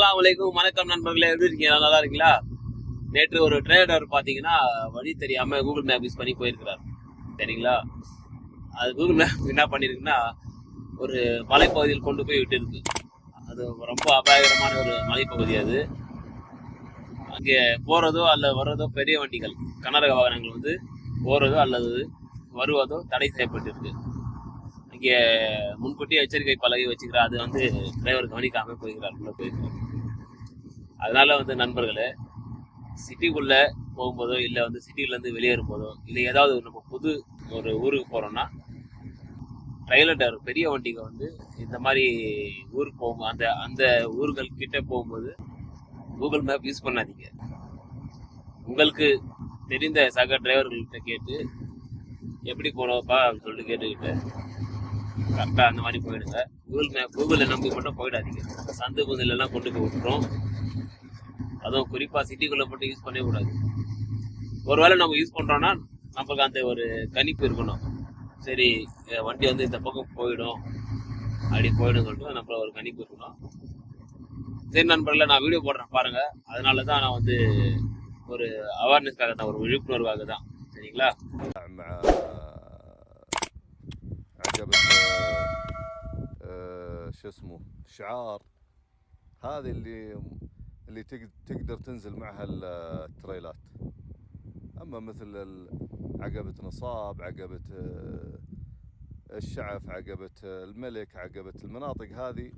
அஸ்ஸலாமு வலைக்கும் வணக்கம் நண்பர்களே எப்படி இருக்கீங்க? நல்லா இருக்கீங்களா? நேற்று ஒரு ட்ரேடர் பார்த்தீங்கன்னா வழி தெரியாம கூகுள் மேப் யூஸ் பண்ணி போயிருக்கிறார். சரிங்களா? அது கூகுள் மேப் என்ன பண்ணிருக்குன்னா ஒரு மலைப்பகுதியில் கொண்டு போய் விட்டுருக்கு. அது ரொம்ப அபாயகரமான ஒரு மலைப்பகுதி அது. அங்கே போகிறதோ அல்ல வர்றதோ பெரிய வண்டிகள் கனரக வாகனங்கள் வந்து போகிறதோ அல்லது வருவதோ தடை செய்யப்பட்டிருக்கு. இங்கே முன்கூட்டியே எச்சரிக்கை பலகை வச்சுக்கிறார் அது வந்து டிரைவர் கவனிக்காமல் போய்கிறார் உள்ளே போயிருக்கிறார் அதனால் வந்து நண்பர்களே சிட்டிக்குள்ளே போகும்போதோ இல்லை வந்து சிட்டிலேருந்து வெளியேறும் போதோ இல்லை ஏதாவது நம்ம புது ஒரு ஊருக்கு போகிறோன்னா ட்ரைலர் பெரிய வண்டிங்க வந்து இந்த மாதிரி ஊருக்கு போகும் அந்த அந்த ஊர்கள் கிட்டே போகும்போது கூகுள் மேப் யூஸ் பண்ணாதீங்க. உங்களுக்கு தெரிந்த சக டிரைவர்கள்கிட்ட கேட்டு எப்படி போனோப்பா அப்படின்னு சொல்லிட்டு கேட்டுக்கிட்டு கரெக்டாக அந்த மாதிரி போயிடுங்க. கூகுள் மேப் கூகுளில் நம்பி மட்டும் போயிடாதீங்க. சந்து புந்தில கொண்டு போய் விட்டுரும். அதுவும் குறிப்பாக சிட்டிக்குள்ளே மட்டும் யூஸ் பண்ணவே கூடாது. ஒருவேளை நம்ம யூஸ் பண்ணுறோன்னா நமக்கு அந்த ஒரு கணிப்பு இருக்கணும். சரி வண்டி வந்து இந்த பக்கம் போயிடும். அப்படி போயிடும் சொல்லிட்டு நம்ம ஒரு கணிப்பு இருக்கணும். சரி நண்பர்களே நான் வீடியோ போடுறேன் பாருங்கள் அதனால தான் நான் வந்து ஒரு அவேர்னஸ்க்காக தான் ஒரு விழிப்புணர்வாக தான். சரிங்களா? شو اسمه شعار. هذه اللي اللي تق- تقدر تنزل معها ال- التريلات. أما مثل عقبة نصاب عقبة آه، الشعف عقبة الملك عقبة المناطق هذه